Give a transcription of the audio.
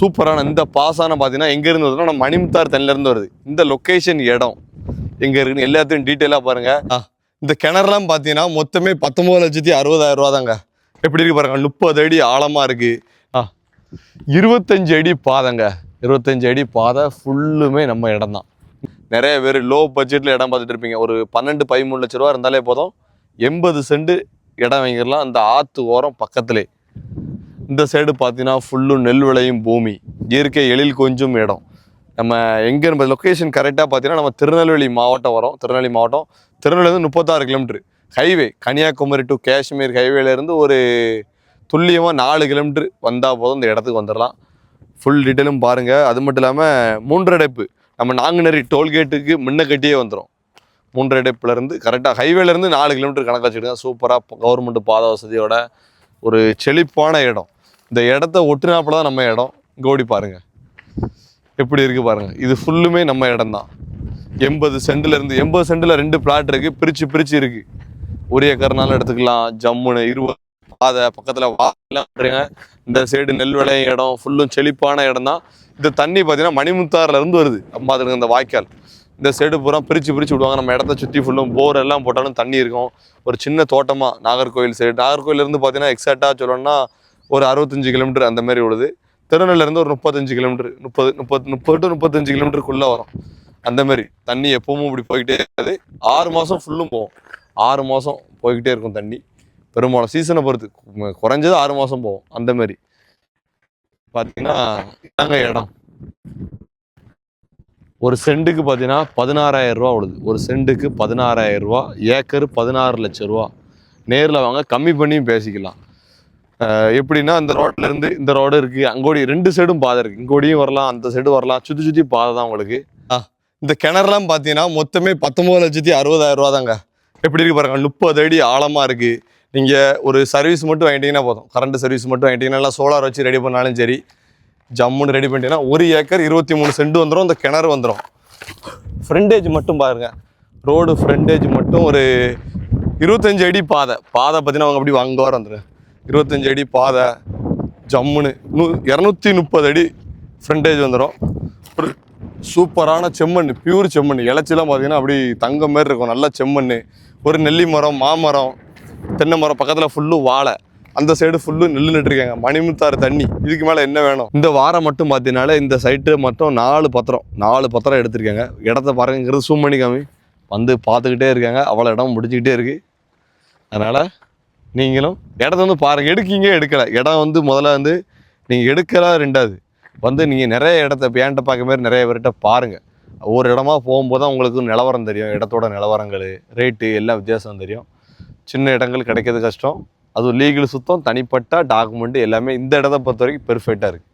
சூப்பரான இந்த பாசான பார்த்தீங்கன்னா எங்கேருந்து வருதுன்னா நம்ம மணிமுத்தார் தண்ணிலேருந்து வருது. இந்த லொக்கேஷன் இடம். எங்கே இருக்குன்னு எல்லாத்தையும் டீட்டெயிலாக பாருங்க. ஆ, இந்த கிணறுலாம் பார்த்தீங்கன்னா மொத்தமே பத்தொம்பது லட்சத்தி அறுபதாயிரம் ரூபா தாங்க எப்படி இருக்கு பாருங்க முப்பது அடி ஆழமாக இருக்கு. ஆ. இருபத்தஞ்சு அடி பாதைங்க. இருபத்தஞ்சு அடி பாதை ஃபுல்லுமே நம்ம இடம் தான் நிறைய பேர் லோ பட்ஜெட்டில் இடம் பார்த்துட்டு இருப்பீங்க. ஒரு பன்னெண்டு பதிமூணு லட்ச ரூபா இருந்தாலே போதும். எண்பது சென்ட் இடம் வாங்கிடலாம். அந்த ஆற்று ஓரம் பக்கத்திலே. இந்த சைடு பார்த்தீங்கன்னா ஃபுல்லும் நெல் விளையும் பூமி. இயற்கை எழில் கொஞ்சம் இடம். நம்ம எங்கே நம்ம லொக்கேஷன் கரெக்டாக பார்த்தீங்கன்னா நம்ம திருநெல்வேலி மாவட்டம் வரோம். திருநெல்வேலி மாவட்டம். திருநெல்வேலிருந்து முப்பத்தாறு kilometre highway Kanyakumari to Kashmir ஹைவேலேருந்து ஒரு துல்லியமாக நாலு கிலோமீட்ரு வந்தால் போதும். இந்த இடத்துக்கு வந்துடலாம் ஃபுல் டீட்டெயிலும் பாருங்கள் அது மட்டும் இல்லாமல் மூன்றடைப்பு. நம்ம நாங்குநேரி டோல்கேட்டுக்கு முன்ன கட்டியே வந்துடும் மூன்றடைப்புலேருந்து கரெக்டாக ஹைவேலேருந்து நாலு கிலோமீட்டர் கணக்கு வச்சுக்கிட்டு சூப்பராக கவர்மெண்ட் பாத வசதியோட ஒரு செழிப்பான இடம். இந்த இடத்த ஒட்டுனாப்புல தான் நம்ம இடம். கோடி பாருங்க. எப்படி இருக்கு பாருங்க. இது ஃபுல்லுமே நம்ம இடம் தான் எண்பது சென்ட்ல இருந்து எண்பது சென்ட்ல ரெண்டு பிளாட் இருக்கு. பிரிச்சு பிரிச்சு இருக்கு. ஒரு ஏக்கர்னாலும் எடுத்துக்கலாம். ஜம்முன்னு இருபது பாதை பக்கத்துல வாழலாம் இந்த சைடு நெல் விளையும் இடம். ஃபுல்லும் செழிப்பான இடம் தான் இந்த தண்ணி பார்த்தீங்கன்னா மணிமுத்தாறுல இருந்து வருது. அம்மா அதுக்கு இந்த வாய்க்கால். இந்த சைடு பூரா பிரித்து பிரித்து விடுவாங்க. நம்ம இடத்த சுற்றி ஃபுல்லும் போர் எல்லாம் போட்டாலும் தண்ணி இருக்கும். ஒரு சின்ன தோட்டமாக நாகர்கோவில் சைடு நாகர்கோவிலேருந்து பார்த்தீங்கன்னா எக்ஸாக்டாக சொல்லணும்னா ஒரு அறுபத்தஞ்சு கிலோமீட்டர் அந்த மாதிரி ஓடுது. திருநெல்வேலியில ஒரு முப்பத்தஞ்சு கிலோமீட்டர் முப்பது முப்பது முப்பது டு முப்பத்தஞ்சு கிலோமீட்டருக்குள்ளே வரும். அந்த மாதிரி தண்ணி எப்பவும் இப்படி போய்கிட்டே இருக்காது. ஆறு மாதம் ஃபுல்லும் போகும். ஆறு மாதம் போய்கிட்டே இருக்கும் தண்ணி. பெரும்பாலும் சீசனை பொறுத்து குறைஞ்சது ஆறு மாதம் போகும். அந்த மாதிரி. பார்த்தீங்கன்னா இதாங்க இடம். ஒரு செண்டுக்கு பார்த்தீங்கன்னா பதினாறாயிரம் ரூபா ஓடுது. ஒரு செண்டுக்கு பதினாறாயிரம் ரூபா ஏக்கர் பதினாறு லட்சம் ரூபா. நேரில் வாங்க கம்மி பண்ணியும் பேசிக்கலாம். எப்படின்னா இந்த ரோட்ல இருந்து இந்த ரோடு இருக்கு அங்கோடி ரெண்டு சைடும் பாதை இருக்கு. இங்கோடியும் வரலாம் அந்த சைடு வரலாம். சுற்றி சுற்றி பாதை தான் உங்களுக்கு. ஆ, இந்த கிணறுலாம் பார்த்தீங்கன்னா மொத்தமே பத்தொம்பது லட்சத்தி அறுபதாயிரம் ரூபா தாங்க. எப்படி இருக்கு பாருங்க முப்பது அடி ஆழமாக இருக்கு. நீங்கள் ஒரு சர்வீஸ் மட்டும் வாங்கிட்டீங்கன்னா போதும். கரண்ட் சர்வீஸ் மட்டும் வாங்கிட்டீங்கன்னா சோலார் வச்சு ரெடி பண்ணாலும் சரி ஜம்முன்னு ரெடி பண்ணிட்டீங்கன்னா ஒரு ஏக்கர் இருபத்தி மூணு சென்ட் வந்துடும் இந்த கிணறு வந்துடும் ஃப்ரண்டேஜ் மட்டும் பாருங்க. ரோடு ஃப்ரண்டேஜ் மட்டும் ஒரு இருபத்தஞ்சு அடி பாதை. பாதை பார்த்தீங்கன்னா அவங்க அப்படி அங்கே வர வந்துடும் இருபத்தஞ்சு அடி பாதை ஜம்முன்னு நூ இரநூத்தி முப்பது அடி ஃப்ரண்டேஜ் வந்துடும் ஒரு சூப்பரான செம்மண் பியூர் செம்மண் இலச்சிலாம் பார்த்தீங்கன்னா அப்படி தங்கம் மாதிரி இருக்கும். நல்ல செம்மண் ஒரு நெல்லி மரம் மாமரம் தென்னை மரம் பக்கத்தில் ஃபுல்லும் வாழை. அந்த சைடு ஃபுல்லும் நெல் நட்டுருக்காங்க. மணிமுத்தாறு தண்ணி. இதுக்கு மேலே என்ன வேணும்? இந்த வாரம் மட்டும் பார்த்தீங்கனால இந்த சைட்டு மட்டும் நாலு பத்திரம். நாலு பத்திரம் எடுத்திருக்காங்க. இடத்த பாருங்கிறது சூம் பண்ணி காமி. வந்து பார்த்துக்கிட்டே இருக்காங்க. அவ்வளோ இடம் முடிச்சுக்கிட்டே இருக்குது அதனால் நீங்களும் இடத்த வந்து பாருங்கள் எடுக்கீங்க எடுக்கலை. இடம் வந்து முதல்ல வந்து நீங்கள் எடுக்கலாம் ரெண்டாவது வந்து நீங்கள் நிறைய இடத்த பேண்ட்டை பார்க்க மாதிரி நிறைய பேர்கிட்ட பாருங்கள் ஒவ்வொரு இடமா போகும்போது தான் உங்களுக்கு நிலவரம் தெரியும். இடத்தோட நிலவரங்கள் ரேட்டு எல்லாம் வித்தியாசம் தெரியும். சின்ன இடங்கள் கிடைக்கிறது கஷ்டம். அதுவும் லீகல் சுத்தம் தனிப்பட்ட டாக்குமெண்ட் எல்லாமே இந்த இடத்த பொறுத்த வரைக்கும் பெர்ஃபெக்டாக இருக்குது